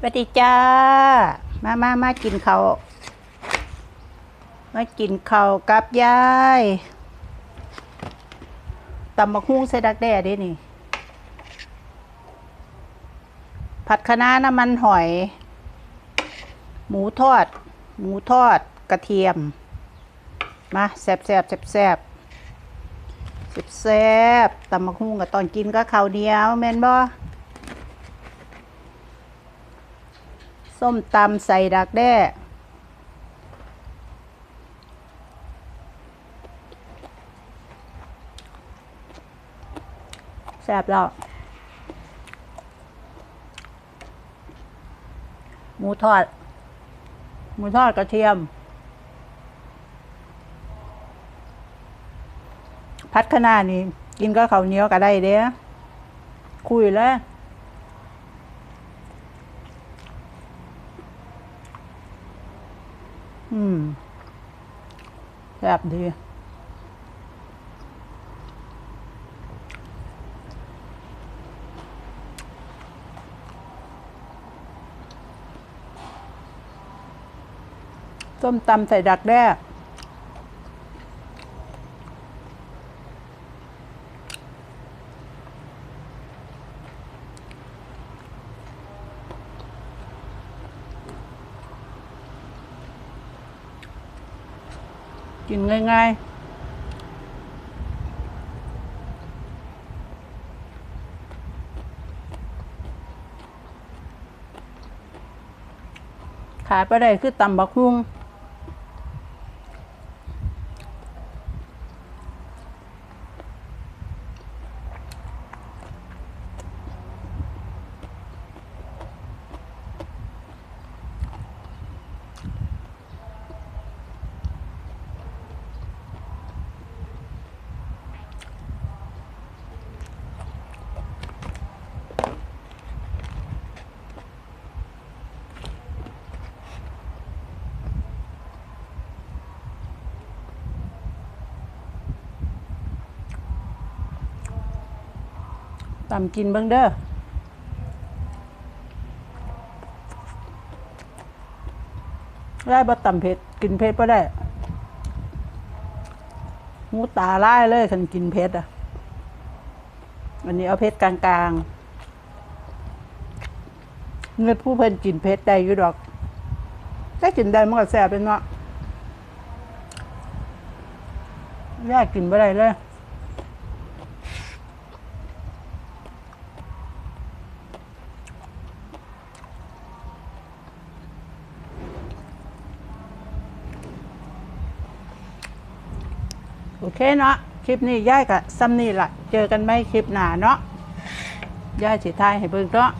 สวัสดีจ้า มามามากินเขามากินเขากับยายตำบักฮุ้งใส่ดักแด้ดินี่ ผัดคะน้าน้ำมันหอย หมูทอด หมูทอดกระเทียม มาแซบแซบแซบแซบแซบแซบตำบักฮุ้งกับตอนกินก็ข้าวเหนียวแม่นบ่ ส้มตำใส่ดักแด้ แซ่บแล้ว หมูทอด หมูทอดกระเทียม พัดขนาดนี้ กินก็ข้าวเหนียวก็ได้เด้อคุยแล้ว อืมแซ่บดีส้มตำใส่ดักแด้ กินง่ายๆ ขายไปได้คือตำบักฮุ่ง ตำกินเบิ่งเด้อได้บ่ตำเผ็ดกินเผ็ดบ่ได้หูตาลายเลยคันกินเผ็ดอะอันนี้เอาเผ็ดกลางๆเงินผู้เพิ่นกินเผ็ดได้อยู่ดอกถ้ากินได้มันก็แซ่บเป็นเนาะยกกินบ่ได้เลย เคเนาะคลิปนี้ย่ายกับซัมนี่ละเจอกันไหมคลิปหน้าเนาะย่ายสิทายให้เบิ่งเนาะ